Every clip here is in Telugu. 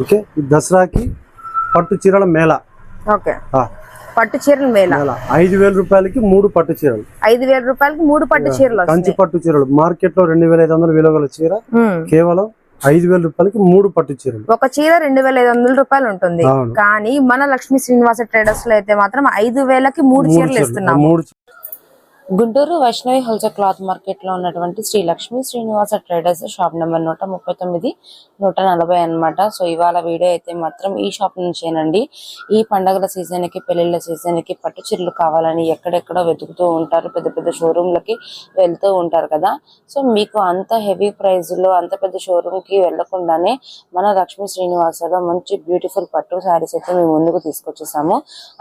ఓకే? ఈ దసరాకి పట్టు చీరల మేళ. ఓకే. పట్టు చీరలు మేళ. ఐదు వేల రూపాయలకి మూడు పట్టు చీరలు. ఐదు వేల రూపాయలకి మూడు పట్టు చీరలు కంచి పట్టు చీరలు. మార్కెట్లో రెండు వేల ఐదు వందల విలువ గల చీర. కేవలం ఐదు వేల రూపాయలకి మూడు పట్టు చీరలు. ఒక చీర రెండు వేల ఐదు వందల రూపాయలు ఉంటుంది. కానీ మన లక్ష్మీ శ్రీనివాస ట్రేడర్స్లో అయితే మాత్రం ఐదు వేలకి మూడు చీరలు ఇస్తున్నాము మూడు గుంటూరు వైష్ణవి హోల్సేల్ క్లాత్ మార్కెట్లో ఉన్నటువంటి Sri Lakshmi Srinivasa traders shop number నూట ముప్పై తొమ్మిది నూట నలభై అన్నమాట. సో ఇవాళ వీడియో అయితే మాత్రం ఈ షాప్ నుంచేనండి. ఈ పండగల సీజన్కి పెళ్ళిళ్ళ సీజన్కి పట్టు చీరలు కావాలని ఎక్కడెక్కడో వెతుకుతూ ఉంటారు. పెద్ద పెద్ద షోరూంలకి వెళ్తూ ఉంటారు కదా. సో మీకు అంత హెవీ ప్రైజ్లో అంత పెద్ద షోరూమ్కి వెళ్ళకుండానే మన లక్ష్మీ శ్రీనివాసలో మంచి బ్యూటిఫుల్ పట్టు శారీస్ అయితే మేము ముందుకు తీసుకొచ్చేసాము.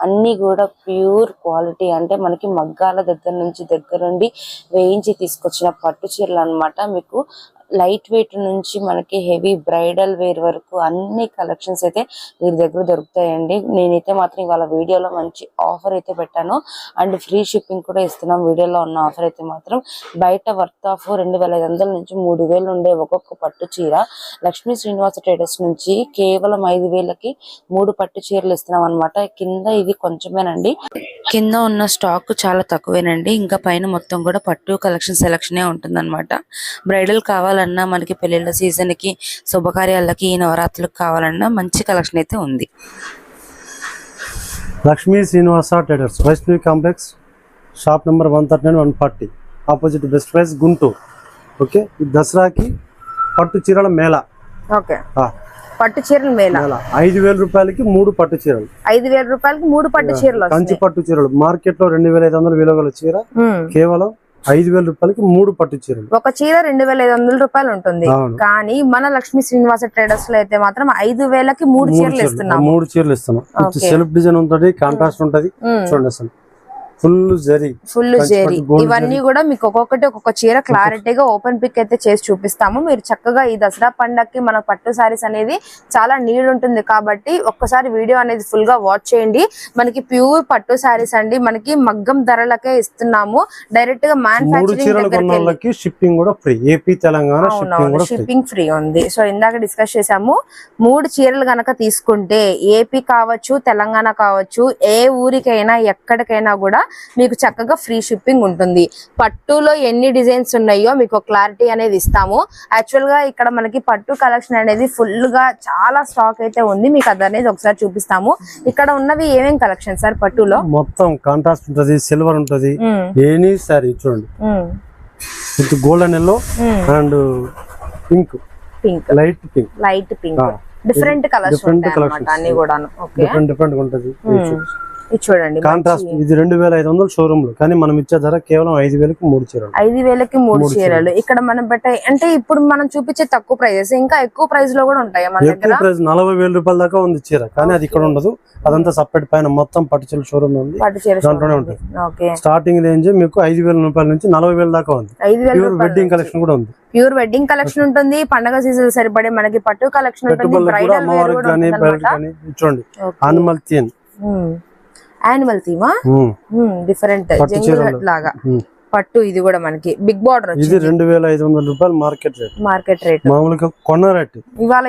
అన్ని కూడా ప్యూర్ క్వాలిటీ అంటే మనకి మగ్గాల దగ్గర నుంచి దగ్గర నుండి వేయించి తీసుకొచ్చిన పట్టు చీరలు అన్నమాట మీకు లైట్ వెయిట్ నుంచి మనకి హెవీ బ్రైడల్ వేర్ వరకు అన్ని కలెక్షన్స్ అయితే వీరి దగ్గర దొరుకుతాయండి. నేనైతే మాత్రం ఇవాళ వీడియోలో మంచి ఆఫర్ అయితే పెట్టాను. అండ్ ఫ్రీ షిప్పింగ్ కూడా ఇస్తున్నాం. వీడియోలో ఉన్న ఆఫర్ అయితే మాత్రం బయట వర్త్ ఆఫ్ రెండు వేల ఐదు వందల నుంచి మూడు వేలు ఉండే ఒక్కొక్క పట్టు చీర. లక్ష్మీ శ్రీనివాస ట్రేడర్స్ నుంచి కేవలం ఐదు వేలకి మూడు పట్టు చీరలు ఇస్తున్నాం అనమాట కింద ఇది కొంచెమేనండి. కింద ఉన్న స్టాక్ చాలా తక్కువేనండి. ఇంకా పైన మొత్తం కూడా పట్టు కలెక్షన్ సెలెక్షన్ ఉంటుందన్నమాట. బ్రైడల్ కావాలి కావాలన్నా మనకి పెళ్ళిళ్ళ సీజన్కి శుభకార్యాలకి నవరాత్రులకు కావాలన్నా మంచి కలెక్షన్ అయితే ఉంది. Lakshmi Srinivasa traders Vaishnavi complex shop number one thirty nine one forty. Opposite best price Guntur. Okay? ఈ దసరాకి పట్టు చీరల మేళ. ఓకే. పట్టు చీరలు మేళ. ఐదు వేల రూపాయలకి మూడు పట్టు చీరలు. ఐదు వేల రూపాయలకి మూడు పట్టు చీరలు కంచి పట్టు చీరలు. మార్కెట్లో రెండు వేల ఐదు వందల విలువ గల చీర. కేవలం ఐదు వేల రూపాయలకి మూడు పట్టు చీరలు. ఒక చీర రెండు వేల ఐదు వందల రూపాయలు ఉంటుంది. కానీ మన లక్ష్మీ శ్రీనివాస ట్రేడర్స్లో అయితే మాత్రం ఐదు వేలకి మూడు చీరలు ఇస్తున్నాము. మూడు చీరలు ఇస్తున్నాం. సెల్ఫ్ డిజైన్ ఉంటుంది కాంట్రాస్ట్ ఉంటది. చూడండి అసలు. ఫుల్ జరీ. ఫుల్ జేరి. ఇవన్నీ. కూడా మీకు ఒక్కొక్కటి ఒక్కొక్క చీర క్లారిటీగా ఓపెన్ పిక్ అయితే చేసి చూపిస్తాము. మీరు చక్కగా ఈ దసరా పండగకి మన పట్టు సారీస్ అనేది చాలా నీడ్ ఉంటుంది కాబట్టి ఒక్కసారి వీడియో అనేది ఫుల్గా వాచ్ చేయండి. మనకి ప్యూర్ పట్టు సారీస్ అండి. మనకి మగ్గం ధరలకే ఇస్తున్నాము. డైరెక్ట్గా మ్యానుఫాక్చరింగ్ షిప్పింగ్ కూడా ఫ్రీ ఏపీ తెలంగాణ షిప్పింగ్ అవునవును. కూడా ఫ్రీ షిప్పింగ్ ఫ్రీ ఉంది. సో ఇందాక డిస్కస్ చేసాము మూడు చీరలు గనక తీసుకుంటే ఏపీ కావచ్చు తెలంగాణ కావచ్చు ఏ ఊరికైనా ఎక్కడికైనా కూడా మీకు చక్కగా ఫ్రీ షిప్పింగ్ ఉంటుంది. పట్టులో ఎన్ని డిజైన్స్ ఉన్నాయో మీకు క్లారిటీ అనేది ఇస్తాము. యాక్చువల్గా ఇక్కడ మనకి పట్టు కలెక్షన్ అనేది ఫుల్గా చాలా స్టాక్ అయితే ఉంది. మీకు అది అనేది ఒకసారి చూపిస్తాము. ఇక్కడ ఉన్నవి ఏమేం కలెక్షన్ సార్ పట్టులో? మొత్తం కాంట్రాస్ట్ ఉంటది సిల్వర్ ఉంటది. ఎనీ సారీ చూడండి. With golden yellow. And pink pink light pink light pink. Different colours అన్నమాట collections. అన్ని ఓకే డిఫరెంట్ డిఫరెంట్ ఉంటది. ఇది చూడండి కాంట్రాస్ట్ ఇది రెండు వేల ఐదు వందలు షోరూమ్లో. కానీ మనం ఇచ్చే ధర కేవలం ఐదు వేలకి మూడు చీరలు. ఐదు వేలకి మూడు చీరలు. ఇక్కడ మనం పెట్టే అంటే ఇప్పుడు మనం చూపించే తక్కువ ప్రైజెస్ ఇంకా ఎక్కువ ప్రైస్లో కూడా ఉంటాయి మన ఎక్కువ దగ్గర? ప్రైస్ నలభై వేల రూపాయల దాకా ఉంది చీర. కానీ అది ఇక్కడ ఉండదు. అదంతా సపరేట్ పైన మొత్తం పట్టు చీరల షోరూమ్ ఉంది. చీర దాంట్లోనే ఉంటుంది. స్టార్టింగ్ రేంజ్ మీకు ఐదు వేల రూపాయల నుంచి నలభై వేల దాకా ఉంది. ప్యూర్ వెడ్డింగ్ కలెక్షన్ కూడా ఉంది. ప్యూర్ వెడ్డింగ్ కలెక్షన్ ఉంటుంది. పండగ సీజన్ సరిపడే మనకి పట్టు కలెక్షన్ ఉంటుంది. చూడండి. ఆనిమల్ తీన్ యానిమల్ థీమా డిఫరెంట్ లాగా. పట్టు ఇది కూడా మనకి. బిగ్ బార్డర్ ఇది రెండు వేల ఐదు వందల రూపాయలు మార్కెట్ రేట్. మార్కెట్ రేట్ మామూలుగా కొన్న రేట్. ఇవాళ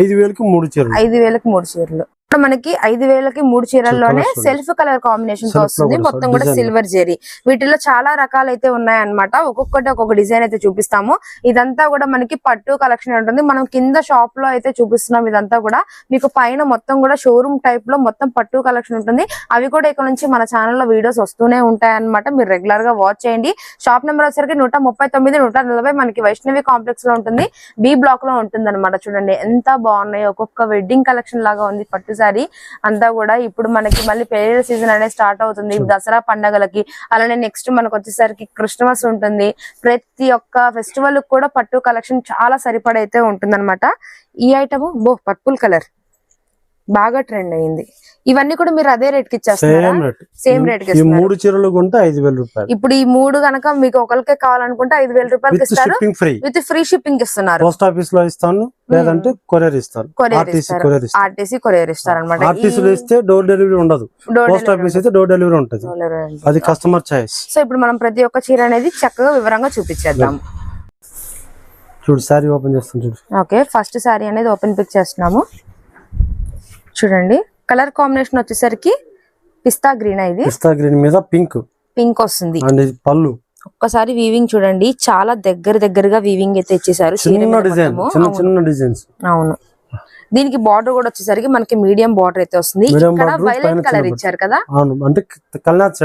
ఐదు వేలకి మూడు చీరలు. ఐదు వేలకు మూడు చీరలు. మనకి ఐదు వేలకి మూడు చీరల్లోనే. సెల్ఫ్ కలర్ కాంబినేషన్తో వస్తుంది. మొత్తం కూడా. సిల్వర్ జెరీ వీటిలో చాలా రకాలు అయితే ఉన్నాయన్నమాట. ఒక్కొక్కటి ఒక్కొక్క డిజైన్ అయితే చూపిస్తాము. ఇదంతా కూడా మనకి పట్టు కలెక్షన్ ఉంటుంది. మనం కింద షాప్లో అయితే చూపిస్తున్నాం ఇదంతా కూడా. మీకు పైన మొత్తం కూడా షోరూమ్ టైప్లో మొత్తం పట్టు కలెక్షన్ ఉంటుంది. అవి కూడా ఇక్కడ నుంచి మన ఛానల్లో వీడియోస్ వస్తూనే ఉంటాయి అన్నమాట మీరు రెగ్యులర్గా వాచ్ చేయండి. షాప్ నెంబర్ వచ్చరికి నూట ముప్పై తొమ్మిది నూట నలభై మనకి వైష్ణవి కాంప్లెక్స్లో ఉంటుంది. బి బ్లాక్లో ఉంటుంది అనమాట చూడండి ఎంత బాగున్నాయి. ఒక్కొక్క వెడ్డింగ్ కలెక్షన్ లాగా ఉంది పట్టు సారీ. అంతా కూడా ఇప్పుడు మనకి మళ్ళీ పెళ్ళి సీజన్ అనేది స్టార్ట్ అవుతుంది. దసరా పండగలకి. అలానే నెక్స్ట్ మనకు వచ్చేసరికి క్రిస్టమస్ ఉంటుంది. ప్రతి ఒక్క ఫెస్టివల్ కూడా పట్టు కలెక్షన్ చాలా సరిపడైతే ఉంటుంది ఈ ఐటమ్ బో పర్పుల్ కలర్ బాగా ట్రెండ్ అయింది. ఇవన్నీ కూడా మీరు అదే రేట్కి ఇచ్చేస్తున్నారా? సేమ్ రేట్కి మూడు చీరలు కొంటే ఐదు వేల రూపాయలు. ఇప్పుడు ఈ మూడు గనక మీకు ఒకరికే కావాలనుకుంటే ఐదు వేల రూపాయలకి ఇస్తారు. ఫ్రీ విత్ ఫ్రీ షిప్పింగ్ ఇస్తున్నారు. పోస్ట్ ఆఫీస్లో ఇస్తాను లేదంటే కొరియర్ ఆర్టీసీ ఇస్తారు. ఆర్టీసీ కొరియర్ ఇస్తారు అనమాట ఆర్టీసీలో ఇస్తే డోర్ డెలివరీ ఉండదు. పోస్ట్ ఆఫీస్ అయితే డోర్ డెలివరీ ఉంటది. అది కస్టమర్ చాయిస్ సో ఇప్పుడు మనం ప్రతి ఒక్క చీర అనేది చక్కగా వివరంగా చూపించేద్దాం. చూడు శారీ ఓపెన్ చేస్తాను చూడు. ఓకే ఫస్ట్ శారీ అనేది ఓపెన్ పిక్ చేస్తున్నాము. చూడండి. కలర్ కాంబినేషన్ వచ్చేసరికి పిస్తా గ్రీన్ ఇది. పిస్తా గ్రీన్ మీద పింక్ పింక్ వస్తుంది. అండ్ పళ్ళు. ఒక్కసారి వీవింగ్ చూడండి. చాలా దగ్గర దగ్గరగా వీవింగ్ అయితే ఇచ్చేసారు అవును. దీనికి బార్డర్ కూడా వచ్చేసరికి మనకి మీడియం బార్డర్ అయితే వస్తుంది. ఇక్కడ వైలెట్ కలర్ ఇచ్చారు కదా. అవును. అంటే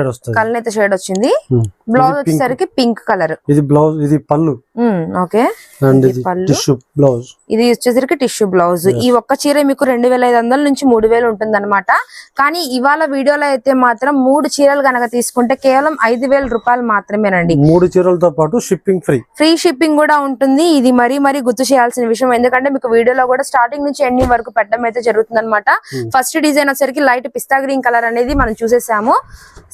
వస్తుంది. కలర్ షేడ్ వచ్చింది. Hmm. Blouse pink. వచ్చేసరికి పింక్ కలర్ ఇది బ్లౌజ్ ఇది పళ్ళు. ఓకే. Tissue blouse. ఇది వచ్చేసరికి టిష్యూ బ్లౌజ్. ఈ ఒక్క చీర మీకు రెండు వేల ఐదు వందల నుంచి మూడు వేలు ఉంటుంది కానీ ఇవాళ వీడియోలో అయితే మాత్రం మూడు చీరలు గనక తీసుకుంటే కేవలం ఐదు వేల రూపాయలు మాత్రమేనండి. మూడు చీరలతో పాటు షిప్పింగ్ ఫ్రీ ఫ్రీ షిప్పింగ్ కూడా ఉంటుంది. ఇది మరీ మరీ గుర్తు చేయాల్సిన విషయం. ఎందుకంటే మీకు వీడియోలో కూడా స్టార్టింగ్ నుంచి ఎండింగ్ వరకు పెట్టడం అయితే జరుగుతుంది అనమాట Hmm. ఫస్ట్ డిజైన్ వచ్చేసరికి లైట్ పిస్తా గ్రీన్ కలర్ అనేది మనం చూసేసాము.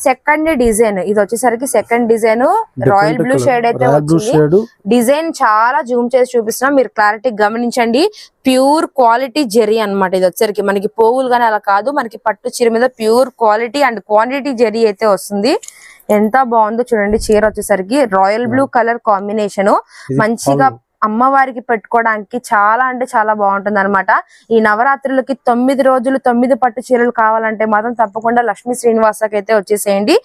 సెకండ్ డిజైన్ ఇది వచ్చేసరికి second design royal blue shade అయితే వచ్చింది. డిజైన్ చాలా జూమ్ చేసి చూపిస్తున్నాం. మీరు క్లారిటీ గమనించండి. ప్యూర్ క్వాలిటీ జెరీ అన్నమాట ఇది వచ్చరికి మనకి పోగులు కానీ అలా కాదు. మనకి పట్టు చీర మీద ప్యూర్ క్వాలిటీ అండ్ క్వాంటిటీ జెరీ అయితే వస్తుంది. ఎంత బాగుందో చూడండి. చీర వచ్చేసరికి రాయల్ బ్లూ కలర్ కాంబినేషన్. మంచిగా. అమ్మవారికి పెట్టుకోవడానికి చాలా అంటే చాలా బాగుంటుంది అనమాట ఈ నవరాత్రులకి తొమ్మిది రోజులు తొమ్మిది పట్టు చీరలు కావాలంటే మాత్రం తప్పకుండా లక్ష్మీ శ్రీనివాసకి అయితే వచ్చేసేయండి.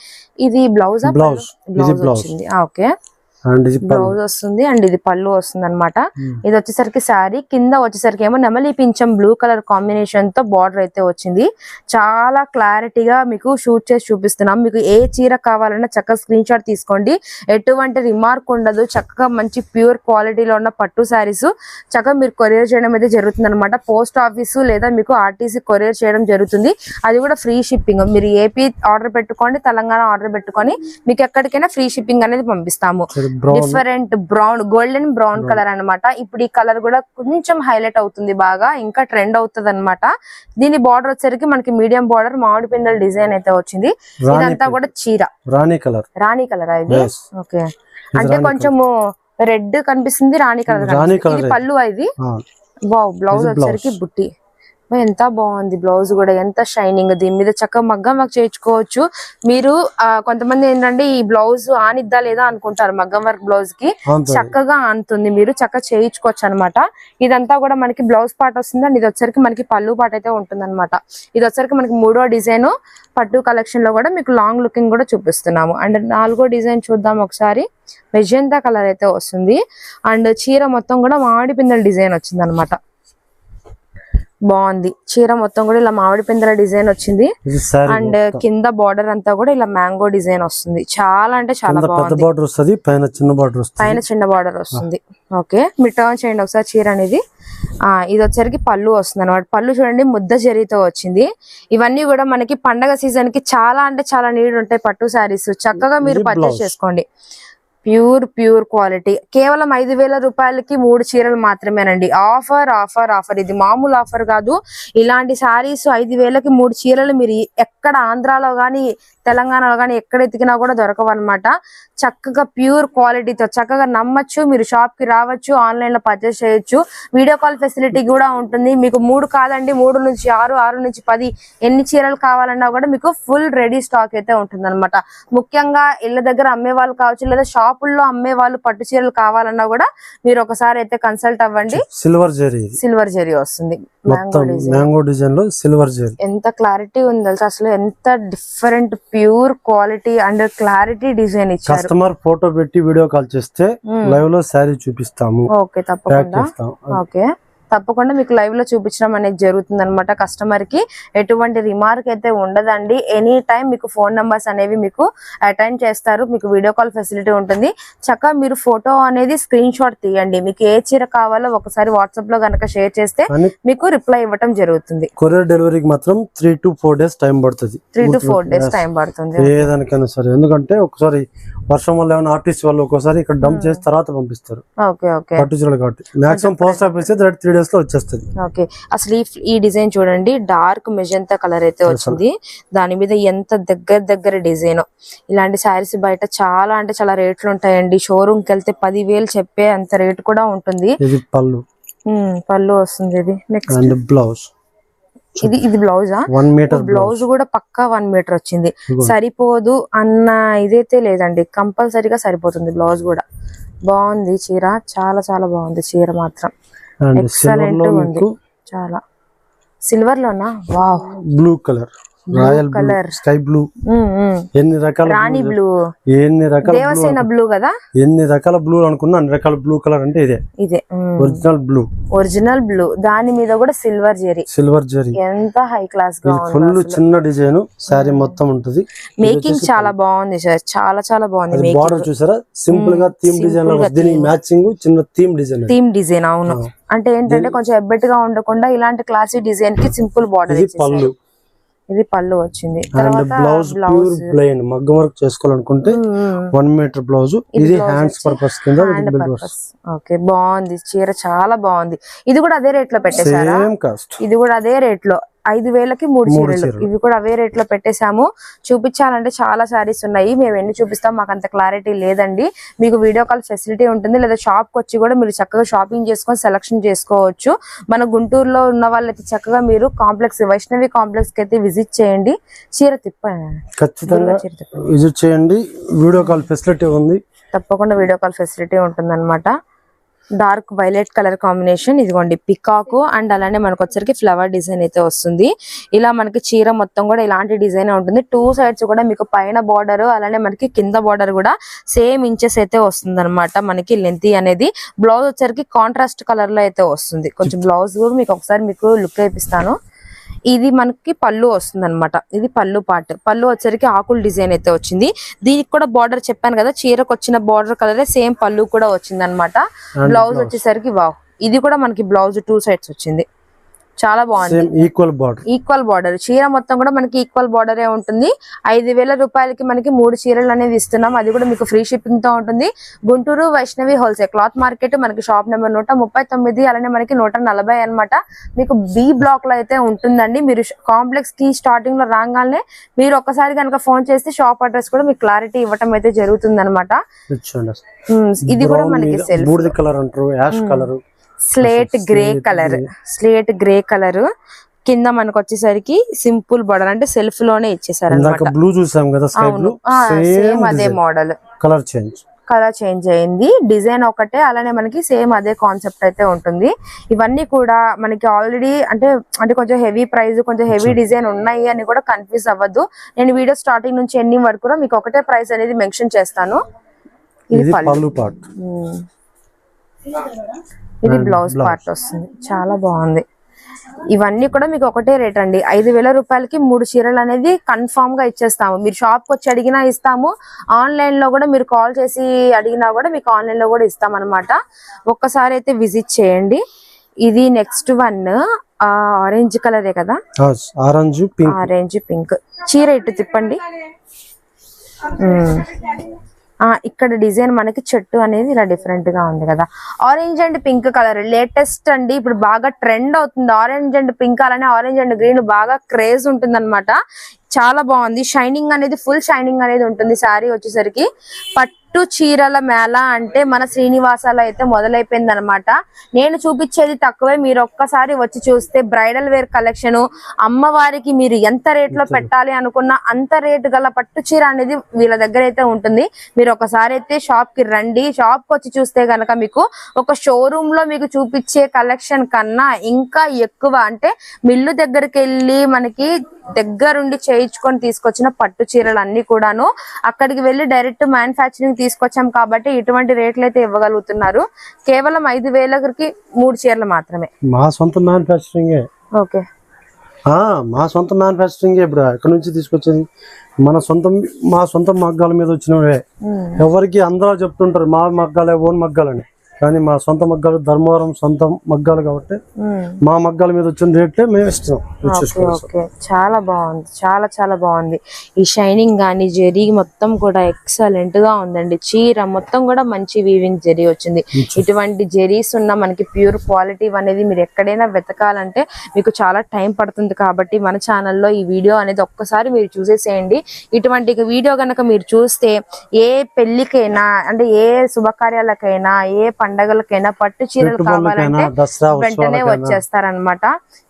ఇది బ్లౌజ్ బ్లౌజ్. వచ్చింది. ఓకే. బ్లౌజ్ వస్తుంది అండ్ ఇది పళ్ళు వస్తుంది అనమాట. ఇది వచ్చేసరికి శారీ కింద వచ్చేసరికి ఏమో నెమలి పింఛం బ్లూ కలర్ కాంబినేషన్తో బార్డర్ అయితే వచ్చింది. చాలా క్లారిటీగా మీకు షూట్ చేసి చూపిస్తున్నాం. మీకు ఏ చీర కావాలన్నా చక్కగా స్క్రీన్ షాట్ తీసుకోండి. ఎటువంటి రిమార్క్ ఉండదు. చక్కగా మంచి ప్యూర్ క్వాలిటీలో ఉన్న పట్టు శారీస్. చక్కగా మీరు కొరియర్ చేయడం అయితే జరుగుతుంది అనమాట పోస్ట్ ఆఫీసు లేదా మీకు ఆర్టీసీ కొరియర్ చేయడం జరుగుతుంది. అది కూడా ఫ్రీ షిప్పింగ్ మీరు ఏపీ ఆర్డర్ పెట్టుకోండి తెలంగాణ ఆర్డర్ పెట్టుకొని మీకు ఎక్కడికైనా ఫ్రీ షిప్పింగ్ అనేది పంపిస్తాము. Different brown golden brown colour అన్నమాట. ఇప్పుడు ఈ కలర్ కూడా కొంచెం హైలైట్ అవుతుంది బాగా ఇంకా ట్రెండ్ అవుతుంది అనమాట దీని బార్డర్ వచ్చేసరికి మనకి మీడియం బార్డర్ మామిడి పిందెల డిజైన్ అయితే వచ్చింది. ఇదంతా కూడా చీర. రాణి కలర్ రాణి కలర్ ఇది? ఓకే అంటే కొంచెము రెడ్ కనిపిస్తుంది రాణి కలర్. పళ్ళు ఇది? వావ్ బ్లౌజ్ వచ్చేసరికి. బుట్టి. ఎంత బాగుంది బ్లౌజ్ కూడా ఎంత షైనింగ్ దీని మీద చక్కగా మగ్గం వర్క్ చేయించుకోవచ్చు. మీరు ఆ, కొంతమంది ఏంటంటే ఈ బ్లౌజ్ ఆనిద్దా లేదా అనుకుంటారు మగ్గం వర్క్ బ్లౌజ్కి. చక్కగా అంతుంది. మీరు చక్కగా చేయించుకోవచ్చు అనమాట ఇదంతా కూడా మనకి బ్లౌజ్ పార్ట్ వస్తుంది. అండ్ ఇది వచ్చరికి మనకి పళ్ళు పార్ట్ అయితే ఉంటుంది అనమాట ఇది వచ్చరికి మనకి మూడో డిజైన్ పట్టు కలెక్షన్లో కూడా మీకు లాంగ్ లుకింగ్ కూడా చూపిస్తున్నాము. అండ్ నాలుగో డిజైన్ చూద్దాం ఒకసారి. మెజెంతా కలర్ అయితే వస్తుంది. అండ్ చీర మొత్తం కూడా మామిడి పిందెల డిజైన్ వచ్చింది అనమాట బాగుంది. చీర మొత్తం కూడా ఇలా మామిడి పిందెల డిజైన్ వచ్చింది. అండ్ కింద బార్డర్ అంతా కూడా ఇలా మ్యాంగో డిజైన్ వస్తుంది. చాలా అంటే చాలా బాగుంది. బార్డర్ వస్తుంది పైన చిన్న బార్డర్ వస్తుంది. పైన చిన్న బార్డర్ వస్తుంది. ఓకే. మీరు టర్న్ చేయండి ఒకసారి చీర అనేది. ఆ ఇది వచ్చరికి పళ్ళు వస్తుంది అనమాట పళ్ళు చూడండి ముద్ద జరీతో వచ్చింది. ఇవన్నీ కూడా మనకి పండగ సీజన్కి చాలా అంటే చాలా నీడ్ ఉంటాయి పట్టు శారీస్ చక్కగా మీరు పర్చేస్. చేసుకోండి. Pure pure quality. కేవలం ఐదు వేల రూపాయలకి మూడు చీరలు మాత్రమేనండి. Offer offer offer. ఇది మామూలు ఆఫర్ కాదు. ఇలాంటి శారీస్ ఐదు వేలకి మూడు చీరలు మీరు ఎక్కడ ఆంధ్రాలో కానీ తెలంగాణలో కానీ ఎక్కడ ఎతికినా కూడా దొరకవు అనమాట చక్కగా ప్యూర్ క్వాలిటీతో చక్కగా నమ్మచ్చు. మీరు షాప్కి రావచ్చు ఆన్లైన్లో పర్చేస్ చేయొచ్చు. వీడియో కాల్ ఫెసిలిటీ కూడా ఉంటుంది. మీకు మూడు కాదండి మూడు నుంచి ఆరు ఆరు నుంచి పది ఎన్ని చీరలు కావాలన్నా కూడా మీకు ఫుల్ రెడీ స్టాక్ అయితే ఉంటుంది ముఖ్యంగా ఇళ్ళ దగ్గర అమ్మే వాళ్ళు కావచ్చు లేదా షాపుల్లో అమ్మే వాళ్ళు పట్టు చీరలు కావాలన్నా కూడా మీరు ఒకసారి అయితే కన్సల్ట్ అవ్వండి. సిల్వర్ జరీ. సిల్వర్ జెరీ వస్తుంది. మ్యాంగో మొత్తం డిజైన్ మ్యాంగో డిజైన్లో సిల్వర్ జరీ. ఎంత క్లారిటీ ఉంది అసలు ఎంత different pure quality and clarity design ఇచ్చారు. కస్టమర్ ఫోటో పెట్టి వీడియో కాల్ చేస్తే. లైవ్లో శారీ చూపిస్తాము. Pack okay. తప్పకుండా మీకు లైవ్లో చూపించడం అనేది జరుగుతుంది అనమాట కస్టమర్కి. ఎటువంటి రిమార్క్ అయితే ఉండదండి. ఎనీ టైం మీకు ఫోన్ నంబర్స్ అనేవి మీకు అటెండ్ చేస్తారు. మీకు వీడియో కాల్ ఫెసిలిటీ ఉంటుంది. చక్కగా మీరు ఫోటో అనేది స్క్రీన్ షాట్ తీయండి. మీకు ఏ చీర కావాలో ఒకసారి వాట్సాప్లో గనక షేర్ చేస్తే మీకు రిప్లై ఇవ్వటం జరుగుతుంది. కొరియర్ డెలివరీకి మాత్రం three to four days time పడుతుంది. Three to four days. Time పడుతుంది. ఏదానికైనా సరే. ఎందుకంటే ఒకసారి వర్షం వల్ల ఏమైనా ఆర్టిస్ట్ వాళ్ళు ఒకసారి ఇక్కడ డంప్ చేసి తర్వాత పంపిస్తారు. పట్టు చీరలు కాబట్టి. మాక్సిమం పోస్ట్ ఆఫీస్ త్రీ డేస్లో వచ్చేస్తుంది. ఓకే. అసలు ఈ ఈ డిజైన్ చూడండి డార్క్ మెజంతా కలర్ అయితే వచ్చింది. దాని మీద ఎంత దగ్గర దగ్గర డిజైన్. ఇలాంటి శారీస్ బయట చాలా అంటే చాలా రేట్లు ఉంటాయండి. షోరూమ్కి వెళ్తే పదివేలు చెప్పే అంత రేట్ కూడా ఉంటుంది. ఇది పళ్ళు. పళ్ళు వస్తుంది ఇది. Next blouse. ఇది ఇది బ్లౌజా? వన్ మీటర్ బ్లౌజ్ కూడా పక్కా వన్ మీటర్ వచ్చింది. సరిపోదు అన్న ఇదైతే లేదండి. కంపల్సరీగా సరిపోతుంది బ్లౌజ్ కూడా. బాగుంది చీర. చాలా చాలా బాగుంది చీర మాత్రం. అండ్ సిల్వర్లో మీకు చాలా. సిల్వర్ లోనా? Wow blue colour royal colour. Sky blue. ఎన్ని రకాల రాణి బ్లూ ఎన్ని రకాల దేవసేన బ్లూ కదా? ఎన్ని రకాల బ్లూ అనుకున్నా అన్ని రకాల బ్లూ కలర్ అంటే ఇదే. ఇదే ఒరిజినల్ బ్లూ ఒరిజినల్ బ్లూ దాని మీద కూడా సిల్వర్ జెరీ సిల్వర్ జరీ ఎంత హై క్లాస్గా ఫుల్ చిన్న డిజైన్ శారీ మొత్తం ఉంటది. మేకింగ్ చాలా బాగుంది సార్ చాలా చాలా బాగుంది బార్డర్ చూసారా? సింపుల్గా థీమ్ డిజైన్. దీనికి మ్యాచింగ్ చిన్న థీమ్ డిజైన్. థీమ్ డిజైన్ అవును. అంటే ఏంటంటే కొంచెం ఎబ్బెట్గా ఉండకుండా ఇలాంటి క్లాసీ డిజైన్కి సింపుల్ బార్డర్ పళ్ళు. ఇది పళ్ళు వచ్చింది. బ్లౌజ్ ప్యూర్ ప్లెయిన్ మగ్గం వర్క్ చేసుకోవాలనుకుంటే వన్ మీటర్ బ్లౌజ్ ఇది హ్యాండ్స్ పర్పస్ కింద ఓకే బాగుంది. చీర చాలా బాగుంది. ఇది కూడా అదే రేట్లో కాస్ట్ ఇది కూడా అదే రేట్లో. ఐదు వేలకి మూడు చీరలు. ఇవి కూడా అవే రేట్లో పెట్టేశాము. చూపించాలంటే చాలా సారీస్ ఉన్నాయి. మేము ఎన్ని చూపిస్తాం మాకు అంత క్లారిటీ లేదండి. మీకు వీడియో కాల్ ఫెసిలిటీ ఉంటుంది లేదా షాప్కి వచ్చి కూడా మీరు చక్కగా షాపింగ్ చేసుకొని సెలక్షన్ చేసుకోవచ్చు. మన గుంటూరులో ఉన్న వాళ్ళైతే చక్కగా మీరు కాంప్లెక్స్ వైష్ణవి కాంప్లెక్స్కి అయితే విజిట్ చేయండి. చీర తిప్పండి. ఖచ్చితంగా విజిట్ చేయండి. వీడియో కాల్ ఫెసిలిటీ ఉంది. తప్పకుండా వీడియో కాల్ ఫెసిలిటీ ఉంటుందన్నమాట. Dark violet colour combination. ఇదిగోండి పికాకు అండ్ అలానే మనకు వచ్చరికి ఫ్లవర్ డిజైన్ అయితే వస్తుంది. ఇలా మనకి చీర మొత్తం కూడా ఇలాంటి డిజైన్ ఉంటుంది. టూ సైడ్స్ కూడా మీకు పైన బార్డర్ అలానే మనకి కింద బార్డర్ కూడా సేమ్ ఇంచెస్ అయితే వస్తుంది మనకి లెంత్ అనేది. బ్లౌజ్ వచ్చరికి కాంట్రాస్ట్ కలర్లో అయితే వస్తుంది. కొంచెం బ్లౌజ్ కూడా మీకు ఒకసారి మీకు లుక్ అయిపిస్తాను ఇది మనకి పళ్ళు వస్తుంది అనమాట ఇది పళ్ళు పార్ట్ పళ్ళు వచ్చరికి ఆకుల డిజైన్ అయితే వచ్చింది. దీనికి కూడా బార్డర్ చెప్పాను కదా చీరకు వచ్చిన బార్డర్ కలరే సేమ్ పళ్ళు కూడా వచ్చింది అనమాట బ్లౌజ్ వచ్చేసరికి వావ్ ఇది కూడా మనకి బ్లౌజ్ టూ సైడ్స్ వచ్చింది. చాలా బాగుంది. ఈక్వల్ బార్డర్ ఈక్వల్ బార్డర్ చీర మొత్తం కూడా మనకి ఈక్వల్ బార్డరే ఉంటుంది. ఐదు వేల రూపాయలకి మనకి మూడు చీరలు అనేది ఇస్తున్నాం. అది కూడా మీకు ఫ్రీ షిప్పింగ్తో ఉంటుంది. Guntur Vaishnavi wholesale cloth market మనకి షాప్ నెంబర్ నూట ముప్పై తొమ్మిది అలానే మనకి నూట నలభై అన్నమాట. మీకు బి బ్లాక్లో అయితే ఉంటుందండి. మీరు కాంప్లెక్స్కి స్టార్టింగ్లో రాగానే మీరు ఒక్కసారి కనుక ఫోన్ చేస్తే షాప్ అడ్రస్ కూడా మీకు క్లారిటీ ఇవ్వటం అయితే జరుగుతుంది అనమాట ఇది కూడా మనకి సెల్ఫ్ కలర్ అంటారు ash colour. Slate grey colour. Slate grey colour. కింద మనకు వచ్చేసరికి సింపుల్ బోర్డర్ అంటే సెల్ఫ్లోనే ఇచ్చేసారు బ్లూ చూసాం కదా సేమ్ అదే model colour change colour change అయింది. డిజైన్ ఒకటే అలానే మనకి సేమ్ అదే కాన్సెప్ట్ అయితే ఉంటుంది. ఇవన్నీ కూడా మనకి ఆల్రెడీ అంటే అంటే కొంచెం హెవీ ప్రైస్ కొంచెం హెవీ డిజైన్ ఉన్నాయి అని కూడా కన్ఫ్యూజ్ అవ్వద్దు. నేను వీడియో స్టార్టింగ్ నుంచి ఎండింగ్ వరకు కూడా మీకు ఒకటే ప్రైస్ అనేది మెన్షన్ చేస్తాను. ఇది పళ్ళు. పార్ట్. ఇది బ్లౌజ్ పార్ట్ వస్తుంది. చాలా బాగుంది. ఇవన్నీ కూడా మీకు ఒకటే రేట్ అండి. ఐదు వేల రూపాయలకి మూడు చీరలు అనేది కన్ఫామ్గా ఇచ్చేస్తాము. మీరు షాప్కి వచ్చి అడిగినా ఇస్తాము. ఆన్లైన్లో కూడా మీరు కాల్ చేసి అడిగినా కూడా మీకు ఆన్లైన్లో కూడా ఇస్తాం అనమాట ఒక్కసారి అయితే విజిట్ చేయండి. ఇది నెక్స్ట్ వన్ ఆరెంజ్ కలరే కదా? ఆరెంజ్ పింక్ ఆరెంజ్ పింక్ చీర ఇటు తిప్పండి? ఇక్కడ డిజైన్ మనకి చెట్టు అనేది ఇలా డిఫరెంట్గా ఉంది కదా. Orange and pink colour latest అండి. ఇప్పుడు బాగా ట్రెండ్ అవుతుంది. ఆరెంజ్ అండ్ పింక్ అలానే ఆరెంజ్ అండ్ గ్రీన్ బాగా క్రేజ్ ఉంటుంది చాలా బాగుంది. షైనింగ్ అనేది ఫుల్ షైనింగ్ అనేది ఉంటుంది. శారీ వచ్చేసరికి. పట్టు చీరల మేళ అంటే మన శ్రీనివాసాలో అయితే మొదలైపోయింది అనమాట నేను చూపించేది తక్కువే మీరు ఒక్కసారి వచ్చి చూస్తే బ్రైడల్ వేర్ కలెక్షన్ అమ్మవారికి మీరు ఎంత రేట్లో పెట్టాలి అనుకున్న అంత రేటు గల పట్టు చీర అనేది వీళ్ళ దగ్గర అయితే ఉంటుంది. మీరు ఒకసారి అయితే షాప్కి రండి. షాప్కి వచ్చి చూస్తే గనక మీకు ఒక షోరూమ్లో మీకు చూపించే కలెక్షన్ కన్నా ఇంకా ఎక్కువ అంటే మిల్లు దగ్గరికి వెళ్ళి మనకి దగ్గరుండి చేయించుకొని తీసుకొచ్చిన పట్టు చీరలు అన్ని కూడాను అక్కడికి వెళ్ళి డైరెక్ట్ మ్యానుఫ్యాక్చరింగ్ తీసుకొచ్చాం కాబట్టి ఇటువంటి రేట్లు అయితే ఇవ్వగలుగుతున్నారు. కేవలం ఐదు వేలకి మూడు చీరలు మాత్రమే. మా సొంత మ్యానుఫ్యాక్చరింగ్ ఓకే. మా సొంత మ్యానుఫ్యాక్చరింగ్ ఇప్పుడు ఎక్కడి నుంచి తీసుకొచ్చేది? మన సొంత మా సొంత మగ్గాల మీద వచ్చినవే. ఎవరికి అందరూ చెప్తుంటారు మా మగ్గాలే ఓన్ మగ్గాలని. కానీ మా సొంత మగ్గాలు ధర్మవరం సొంత మగ్గాలు కాబట్టి మా మగ్గాల మీద వచ్చిన రేట్లే మేము ఇస్తున్నాం. చాలా బాగుంది చాలా చాలా బాగుంది. ఈ షైనింగ్ కానీ జెరీ మొత్తం కూడా ఎక్సలెంట్గా ఉందండి. చీర మొత్తం కూడా మంచి వీవింగ్ జెరీ వచ్చింది. ఇటువంటి జెరీస్ ఉన్న మనకి ప్యూర్ క్వాలిటీ అనేది మీరు ఎక్కడైనా వెతకాలంటే మీకు చాలా టైం పడుతుంది కాబట్టి మన ఛానల్లో ఈ వీడియో అనేది ఒక్కసారి మీరు చూసేసేయండి. ఇటువంటి వీడియో కనుక మీరు చూస్తే ఏ పెళ్ళికైనా అంటే ఏ శుభకార్యాలకైనా ఏ పండగలకైనా పట్టు చీరలు కావాలంటే వెంటనే వచ్చేస్తారనమాట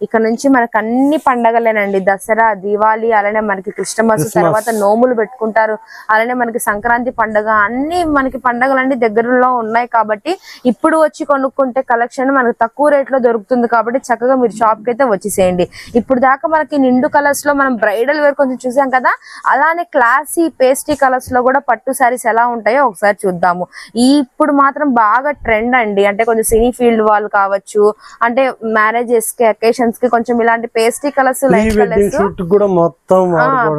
ఇక్కడ నుంచి మనకు అన్ని పండగలేనండి. దసరా దీవాలి అలానే మనకి క్రిస్టమస్ తర్వాత నోములు పెట్టుకుంటారు. అలానే మనకి సంక్రాంతి పండగ అన్ని మనకి పండగలన్నీ దగ్గరలో ఉన్నాయి కాబట్టి ఇప్పుడు వచ్చి కొనుక్కుంటే కలెక్షన్ మనకు తక్కువ రేట్లో దొరుకుతుంది కాబట్టి చక్కగా మీరు షాప్కి అయితే వచ్చేసేయండి. ఇప్పుడు దాకా మనకి నిండు కలర్స్లో మనం బ్రైడల్ వేర్ కొంచెం చూసాం కదా అలానే క్లాసీ పేస్టీ కలర్స్లో కూడా పట్టు సారీస్ ఎలా ఉంటాయో ఒకసారి చూద్దాము. ఈ ఇప్పుడు మాత్రం బాగా ట్రెండ్ అండి. అంటే కొంచెం సినీ ఫీల్డ్ వాళ్ళు కావచ్చు అంటే మ్యారేజెస్కి అకేషన్స్కి కొంచెం ఇలాంటి pastel colours light colours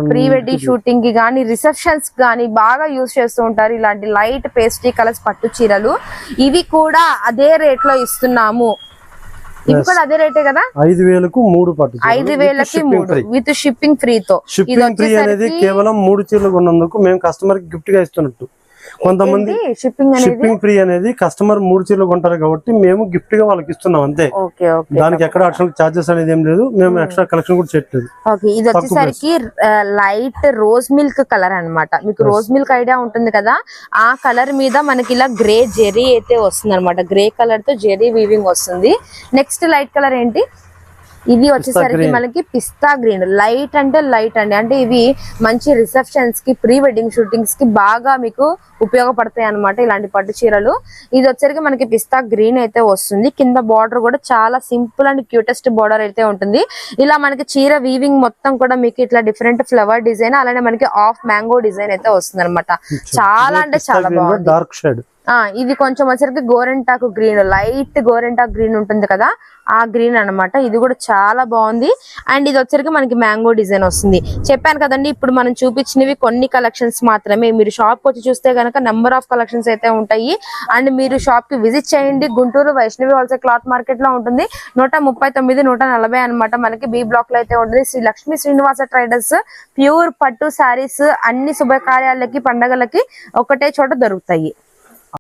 pre wedding షూటింగ్కి గానీ రిసెప్షన్స్ గానీ బాగా యూస్ చేస్తూ ఉంటారు ఇలాంటి లైట్ పేస్ట్రీ కలర్స్ పట్టు చీరలు. ఇవి కూడా అదే రేట్లో ఇస్తున్నాము. ఇవి కూడా అదే రేటే కదా? ఐదు వేలకు మూడు పట్టు. ఐదు వేలకి మూడు. విత్ షిప్పింగ్ ఫ్రీ తో. ఇది షిప్పింగ్ ఫ్రీ అనేది కేవలం మూడు చీరలు కొన్నందుకు మేము కస్టమర్కి గిఫ్ట్గా ఇస్తున్నట్టు. కొంతమంది షిప్పింగ్ అనేది? షిప్పింగ్ ఫ్రీ అనేది కస్టమర్ మూడు చీరలు కొంటారు కాబట్టి మేము గిఫ్ట్గా వాళ్ళకి ఇస్తున్నాం అంతే. దానికి ఎక్కడ అడిషనల్ చార్జెస్ అనేది ఏం లేదు. మేము ఎక్స్ట్రా కలెక్షన్ కూడా చేయట్లేదు. ఓకే ఇది వచ్చేసరికి లైట్ రోజ్ మిల్క్ కలర్ అన్నమాట. మీకు రోజ్ మిల్క్ ఐడియా ఉంటుంది కదా ఆ కలర్ మీద మనకి ఇలా గ్రే జెరీ అయితే వస్తుంది అనమాట గ్రే కలర్తో జెరీ వీవింగ్ వస్తుంది. నెక్స్ట్ లైట్ కలర్ ఏంటి? ఇది వచ్చేసరికి. మనకి పిస్తా గ్రీన్ లైట్ అంటే లైట్ అండి. అంటే ఇవి మంచి రిసెప్షన్స్కి ప్రీ వెడ్డింగ్ షూటింగ్స్కి బాగా మీకు ఉపయోగపడతాయి అన్నమాట ఇలాంటి పట్టు చీరలు. ఇది వచ్చరికి మనకి పిస్తా గ్రీన్ అయితే వస్తుంది. కింద బార్డర్ కూడా చాలా సింపుల్ అండ్ క్యూటెస్ట్ బార్డర్ అయితే ఉంటుంది. ఇలా మనకి చీర వీవింగ్ మొత్తం కూడా మీకు ఇట్లా డిఫరెంట్ ఫ్లవర్ డిజైన్ అలానే మనకి ఆఫ్ మ్యాంగో డిజైన్ అయితే వస్తుంది అనమాట చాలా అంటే చాలా బాగుంది. డార్క్ షేడ్ ఆ ఇది కొంచెం వచ్చరికి గోరెంటాకు గ్రీన్ లైట్ గోరెంటాకు గ్రీన్ ఉంటుంది కదా ఆ గ్రీన్ అన్నమాట. ఇది కూడా చాలా బాగుంది. అండ్ ఇది వచ్చరికి మనకి మ్యాంగో డిజైన్ వస్తుంది. చెప్పాను కదండి ఇప్పుడు మనం చూపించినవి కొన్ని కలెక్షన్స్ మాత్రమే. మీరు షాప్ వచ్చి చూస్తే కనుక నెంబర్ ఆఫ్ కలెక్షన్స్ అయితే ఉంటాయి. అండ్ మీరు షాప్కి విజిట్ చేయండి. గుంటూరు వైష్ణవి హోల్సేల్ క్లాత్ మార్కెట్లో ఉంటుంది. నూట ముప్పై తొమ్మిది నూట నలభై అనమాట మనకి బి బ్లాక్లో అయితే ఉంటుంది. శ్రీ లక్ష్మీ శ్రీనివాస ట్రైడర్స్ ప్యూర్ పట్టు శారీస్ అన్ని శుభకార్యాలకి పండగలకి ఒకటే చోట దొరుకుతాయి.